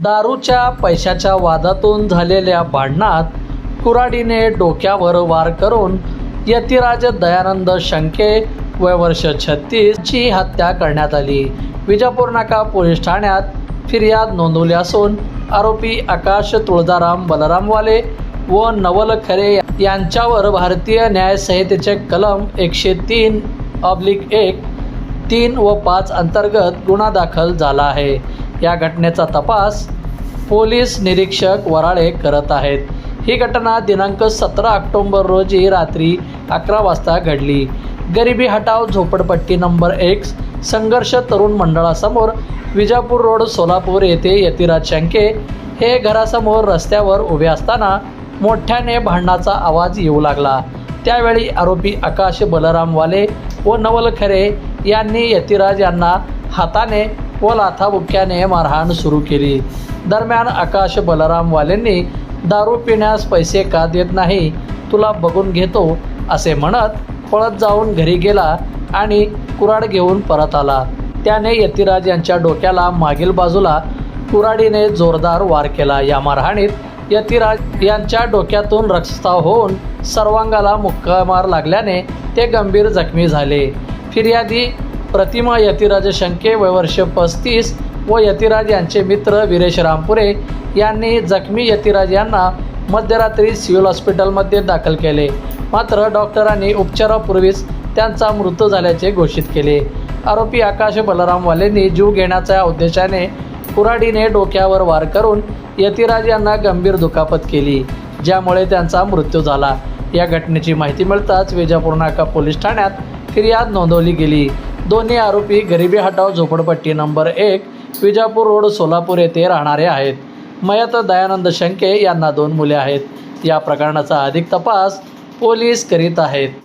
दारूच्या पैशाच्या वादातून झालेल्या भांडणात कुऱ्हाडीने डोक्यावर वार करून यतिराज दयानंद शंके वय वर्ष छत्तीस ची हत्या करण्यात आली. विजापूर नाका पोलीस ठाण्यात फिर्याद नोंदवली असून आरोपी आकाश तुळजाराम बलरामवाले व नवल खरे यांच्यावर भारतीय न्याय संहितेचे कलम एकशे तीन ऑब्लिक एक तीन व पाच अंतर्गत गुन्हा दाखल झाला आहे. या घटनेचा तपास पोलीस निरीक्षक वराळे करत आहेत. ही घटना दिनांक सतरा ऑक्टोंबर रोजी रात्री अकरा वाजता घडली. गरिबी हटाव झोपडपट्टी नंबर एक संघर्ष तरुण मंडळासमोर विजापूर रोड सोलापूर येथे यतिराज शंके हे घरासमोर रस्त्यावर उभे असताना मोठ्याने भांडणाचा आवाज येऊ लागला. त्यावेळी आरोपी आकाश बलराम वाले व नवल खरे यांनी यतिराज यांना हाताने व लाथाबुक्याने मारहाण सुरू केली. दरम्यान आकाश बलराम वालेंनी दारू पिण्यास पैसे का देत नाही तुला बघून घेतो असे म्हणत पळत जाऊन घरी गेला आणि कुऱ्हाड घेऊन परत आला. त्याने यतिराज यांच्या डोक्याला मागील बाजूला कुऱ्हाडीने जोरदार वार केला. या मारहाणीत यतिराज यांच्या डोक्यातून रक्तस्राव होऊन सर्वांगाला मुक्का मार लागल्याने ते गंभीर जखमी झाले. फिर्यादी प्रतिमा यतिराज शंके वयवर्ष पस्तीस व यतिराज यांचे मित्र विरेश रामपुरे यांनी जखमी यतिराज यांना मध्यरात्री सिव्हिल हॉस्पिटलमध्ये दाखल केले. मात्र डॉक्टरांनी उपचारापूर्वीच त्यांचा मृत्यू झाल्याचे घोषित केले. आरोपी आकाश बलरामवालेंनी जीव घेण्याच्या उद्देशाने कुऱ्हाडीने डोक्यावर वार करून यतिराज यांना गंभीर दुखापत केली ज्यामुळे त्यांचा मृत्यू झाला. या घटनेची माहिती मिळताच विजापूर नाका पोलीस ठाण्यात फिर्याद नोंदवली गेली. दोन्ही आरोपी गरिबी हटाव झोपडपट्टी नंबर एक विजापूर रोड सोलापूर येथे राहणारे आहेत. मयत दयानंद शंके यांना दोन मुले आहेत. या प्रकरणाचा अधिक तपास पोलीस करीत आहेत.